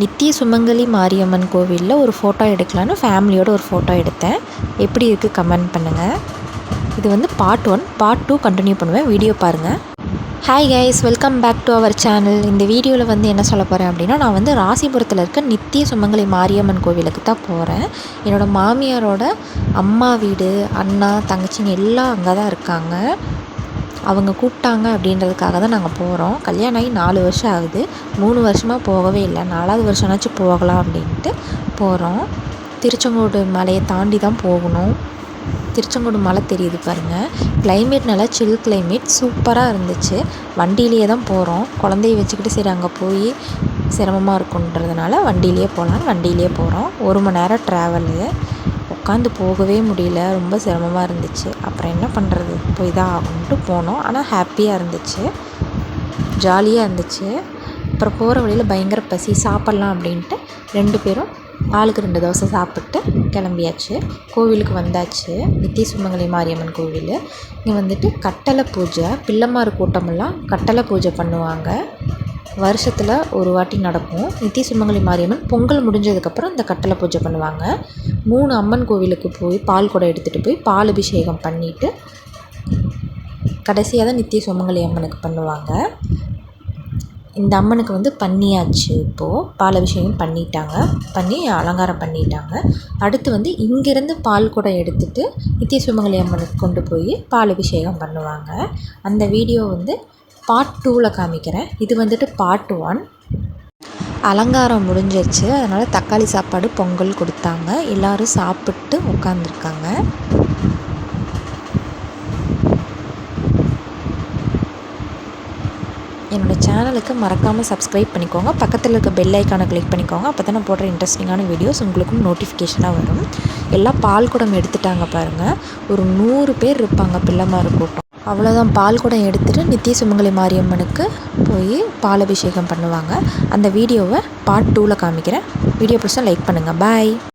நித்திய சுமங்கலி மாரியம்மன் கோவிலில் ஒரு ஃபோட்டோ எடுக்கலான்னு ஃபேமிலியோட ஒரு ஃபோட்டோ எடுத்தேன். எப்படி இருக்குது கமெண்ட் பண்ணுங்கள் இது வந்து part one part two continue பண்ணுவேன். வீடியோ பாருங்கள் hi guys welcome back to our channel இந்த வீடியோவில் வந்து என்ன சொல்ல போகிறேன் அப்படின்னா நான் வந்து ராசிபுரத்தில் இருக்க நித்திய சுமங்கலி மாரியம்மன் கோவிலுக்கு தான் போகிறேன் என்னோடய மாமியாரோட அம்மா வீடு அண்ணா தங்கச்சிங்க எல்லாம் அங்கே தான் இருக்காங்க. அவங்க கூப்பிட்டாங்க அப்படின்றதுக்காக தான் நாங்கள் போகிறோம் கல்யாணம் ஆகி நாலு வருஷம் ஆகுது. மூணு வருஷமாக போகவே இல்லை. நாலாவது வருஷம்னாச்சும் போகலாம் அப்படின்ட்டு போகிறோம் திருச்செங்கோடு மலையை தாண்டி தான் போகணும். திருச்செங்கோடு மலை தெரியுது பாருங்கள் கிளைமேட் நல்லா சில் கிளைமேட் சூப்பராக இருந்துச்சு. வண்டியிலேயே தான் போகிறோம் குழந்தைய வச்சுக்கிட்டு சரி அங்கே போய் சிரமமாக இருக்குன்றதுனால வண்டியிலேயே போகலான்னு வண்டியிலேயே போகிறோம் ஒரு மணி நேரம் ட்ராவலு உட்காந்து போகவே முடியல. ரொம்ப சிரமமாக இருந்துச்சு. அப்புறம் என்ன பண்ணுறது போய் தான் ஆகணும்ட்டு போனோம். ஆனால் ஹாப்பியாக இருந்துச்சு. ஜாலியாக இருந்துச்சு. அப்புறம் போகிற வழியில் பயங்கர பசி சாப்பிட்லாம் அப்படின்ட்டு ரெண்டு பேரும் ஆளுக்கு ரெண்டு தோசை சாப்பிட்டு கிளம்பியாச்சு. கோவிலுக்கு வந்தாச்சு. நித்திய சுமங்கலி மாரியம்மன் கோவில். இங்கே வந்துட்டு கட்டளை பூஜை பிள்ளைமார் கூட்டமெல்லாம் கட்டளை பூஜை பண்ணுவாங்க. வருஷத்தில் ஒரு வாட்டி நடக்கும். நித்திய சுமங்கலி மாரியம்மன் பொங்கல் முடிஞ்சதுக்கப்புறம் இந்த கட்டளை பூஜை பண்ணுவாங்க. மூணு அம்மன் கோவிலுக்கு போய் பால் குடம் எடுத்துகிட்டு போய் பால் அபிஷேகம் பண்ணிவிட்டு கடைசியாக தான் நித்திய சுமங்கலி அம்மனுக்கு பண்ணுவாங்க. இந்த அம்மனுக்கு வந்து பண்ணியாச்சு இப்போது பால் அபிஷேகம் பண்ணிட்டாங்க. பண்ணி அலங்காரம் பண்ணிட்டாங்க. அடுத்து வந்து இங்கேருந்து பால் குடம் எடுத்துகிட்டு நித்திய சுமங்கலி அம்மனுக்கு கொண்டு போய் பால் அபிஷேகம் பண்ணுவாங்க. அந்த வீடியோ வந்து பார்ட் டூவில் காமிக்கிறேன். இது வந்துட்டு பார்ட் ஒன் அலங்காரம் முடிஞ்சிருச்சு. அதனால் தக்காளி சாப்பாடு பொங்கல் கொடுத்தாங்க. எல்லோரும் சாப்பிட்டு உட்காந்துருக்காங்க என்னோடய சேனலுக்கு மறக்காமல் சப்ஸ்கிரைப் பண்ணிக்கோங்க. பக்கத்தில் இருக்க பெல் ஐக்கானை கிளிக் பண்ணிக்கோங்க. அப்போ தான் நான் போடுற இன்ட்ரெஸ்டிங்கான வீடியோஸ் உங்களுக்கும் நோட்டிஃபிகேஷனாக வரும். எல்லாம் பால் குடம் எடுத்துட்டாங்க பாருங்கள் ஒரு நூறு பேர் இருப்பாங்க. பிள்ளைமாரு கூட்டம். அவ்வளோதான் பால் குடம் எடுத்துகிட்டு நித்திய சுமங்கலி மாரியம்மனுக்கு போய் பால் அபிஷேகம் பண்ணுவாங்க. அந்த வீடியோவை பார்ட் டூவில் காமிக்கிறேன். வீடியோ பிடிச்சா லைக் பண்ணுங்கள் பாய்